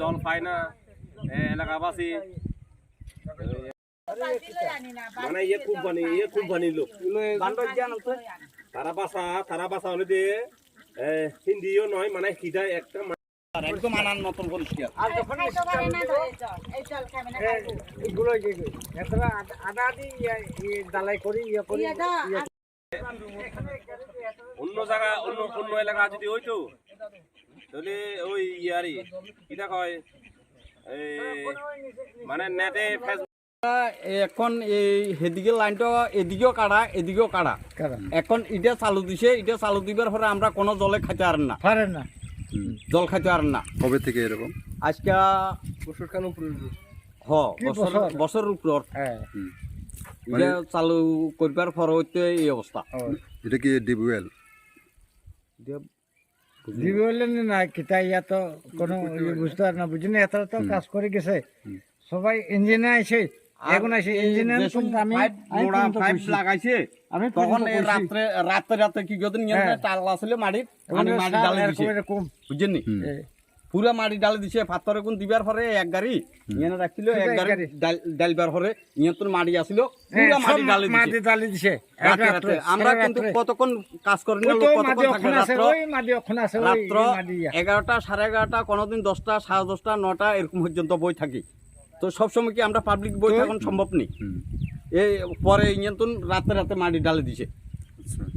জল পায় না এলাকাবাসী। মানে ইয়ে কোম্পানি ইয়ে কোম্পানির লোক। তারা বাসা তারা বাসা হলে যে হিন্দিও নয় মানে হিদা একটা একদম আনার মতন পরিষ্কার। আর যখন এগুলো এতটা আদা আদি দালাই করি ইয়ে করি ইয়ে অন্য জায়গা অন্য অন্য এলাকা যদি হইতো তাহলে ওই ইয়ারি কিটা কয় এই মানে নেটে ফেসবুক এখন এই সেদিকে লাইনটা এদিকেও কাটা এদিকেও কাটা এখন এটা চালু দিছে এটা চালু দিবার পরে আমরা কোনো জলে খাইতে আর না। পারেন না। জল খাইতে আর না। কবে থেকে এরকম? আজকে হ কি বছর বছর? বছর উপর। হ্যাঁ। এটা চালু করবার পর হইতে এই অবস্থা এটা কি ডিবুয়েল দিবি বললেন না কিতা ইয়া তো কোনো বুঝতে পারে না। বুঝি না এত তো কাজ করে গেছে। সবাই ইঞ্জিনিয়ার আছে এখন আছে ইঞ্জিনিয়ার আমি মোড়া পাইপ লাগাইছে আমি তখন রাত্রে রাতে রাতে কি করতেন। টাল আসলে মাটির মাটি ডালে বুঝছেন। এ, পুরা মাটি ডালে দিছে পাথর কোন দিবার পরে এক গাড়ি ইয়ে রাখছিল এক গাড়ি গাড়ি। ডাল- ডালবার পরে ইয়ে তোর মাটি আসিল হ্যাঁ, পুরা সব মাটি ডালে মাটি দিছে ডালি দিছে রাতে রাতে। আমরা কিন্তু। কতক্ষণ কাজ করি না কতক্ষণ থাকে রাত্র ওই মাটি ওখানে আছে, ওই রাত্র। এগারোটা সাড়ে এগারোটা কোনোদিন দশটা সাড়ে দশটা নটা এরকম পর্যন্ত বই থাকি তো সবসময় কি আমরা পাবলিক বই তো- থাকুন সম্ভব নেই এই পরে ইঞ্জিন রাতে রাতে মাটি ডালে দিছে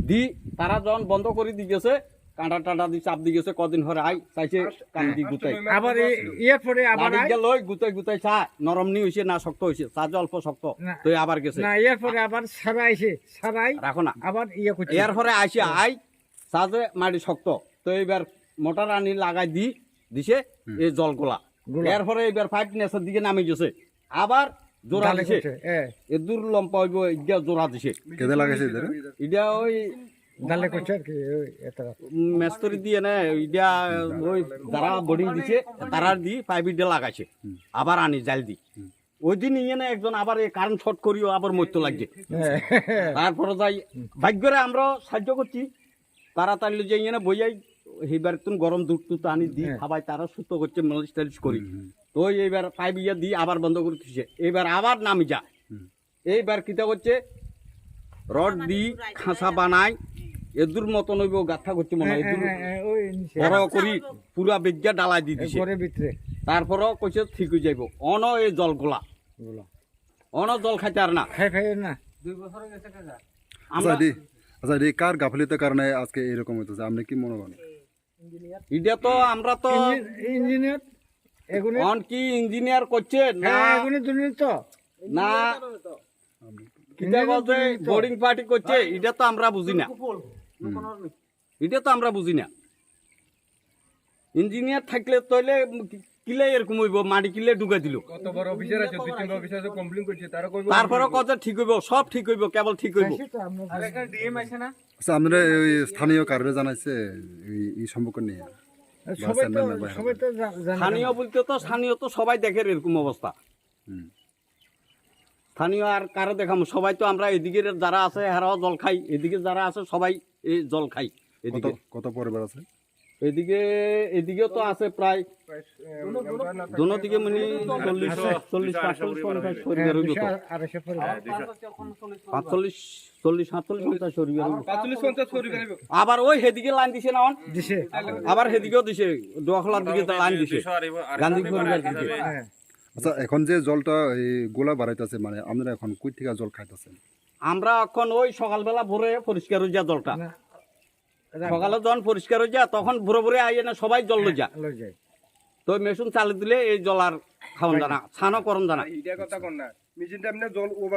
দি তারা যখন বন্ধ করে দিয়ে গেছে কাঁটা টাটা দিয়ে চাপ দিয়ে গেছে কদিন ধরে আই চাইছে কান দি গুতাই। আবার ইয়ে পরে আবার আই- দিয়ে লই গুতাই গুতাই চা। নরম নি হইছে না শক্ত হইছে চা অল্প শক্ত। তো আবার গেছে। না ইয়ে পরে আবার সারাইছে সারাই রাখো না। আবার ইয়ে করছে। এর পরে আইসে আই সাজে মাটি শক্ত তো এইবার মোটর আনি লাগাই দি দিছে এই জলগুলা। গুলা। এর পরে এইবার পাইপ নেসার দিকে নামে গেছে। আবার জোড়া দিছে। এ, এ দূর লম্পা হইব ইটা জোড়া দিছে। কেদে লাগাইছে এটা ওই ডালে করছে আর কি এত মেস্তরি দিয়ে না ইটা ওই যারা বোর্ডিং দিছে তারা দি পাইপ দিয়ে লাগাইছে আবার আনি জাল দি। ওই দিন ইয়ে না একজন আবার এই কারেন্ট শর্ট করিও আবার মরতে লাগছে। তারপরে যাই ভাগ্যরে আমরা সাহায্য করছি। তারা তাইলে যে ইয়ে না বইয়াই এইবার তুমি গরম দুধ টুত আনি দি হ্যাঁ। খাবাই তারা সুস্থ করছে মালিশ টালিশ করি। তো এইবার পাইপ ইয়ে দি আবার বন্ধ করে দিছে। এইবার আবার নামি যা এইবার কিতা করছে রড দি খাঁচা বানাই এদুর মতন হইব গাথা করছে মনে হয় এদুর বড় করি পুরা বেজ্ঞা ডালাই দি দিছে। ঘরের ভিতরে। তারপরও কইছে ঠিক হয়ে যাইব। অন এই জলগুলা গুলো। অন জল খাইতে আর না। খাই খাই না। আচ্ছা আমরা এটি আচ্ছা এটি কার গাফলিতের কারণে আজকে এরকম হইতেছে? আপনি কি মনে করেন? এটা তো আমরা তো ইঞ্জিনিয়ার? এগুলো অন কি ইঞ্জিনিয়ার করছে? না। হ্যাঁ এগুলো দুনিয়া তো। না। কিটা বলছে বোর্ডিং পার্টি করছে। এটা তো আমরা বুঝি না। এটা তো আমরা বুঝি না। ইঞ্জিনিয়ার থাকলে তইলে কিলে এরকম হইব মাটি কিলে ঢুকে দিল। কত বড় অফিসার আছে দুই তিনটা অফিসার আছে কমপ্লেন করছে তারা কইবো তারপরে কত ঠিক হইব সব ঠিক হইব কেবল ঠিক হইব। আমরা আর এখানে ডিএম আছে না? আচ্ছা আপনারা ওই স্থানীয় কারণে জানাইছে এই সম্পর্ক নিয়ে। স্থানীয় বলতে তো স্থানীয় তো সবাই দেখে এরকম অবস্থা। হুম। স্থানীয় আর কারও দেখাম। সবাই তো আমরা এদিকে যারা আছে হেরাও জল খাই। এদিকে যারা আছে সবাই এই জল খাই এদিকে। কত পরিবার আছে? এদিকে এদিকেও তো আছে প্রায় দোনো দিকে মানে চল্লিশ চল্লিশ পাঁচচল্লিশ পঞ্চাশ চল্লিশ সাতচল্লিশ পঞ্চাশ কোটি গেলে আবার ওই সেদিকে লাইন দিছে না দিছে। আবার সেদিকেও দিছে। দোয়াখলার দিকে লাইন দিছে। গান্ধী পরিবার দিকে। হ্যাঁ। আচ্ছা এখন যে জলটা এই গোলা বাড়াইতেছে মানে আপনারা এখন কই থেকে জল খাইতেছেন? আমরা এখন ওই সকালবেলা ভোরে পরিষ্কার হয়ে যা জলটা সকালে যখন পরিষ্কার হয়ে যা তখন ভোরে ভোরে আইয়ে না সবাই জল লই যা লই যায় তো মেশিন চালিয়ে দিলে এই জল আর খাওয়ান জানা ছানো করন জানা এটা কথা কোন না। মেশিনটা এমনি জল ওভার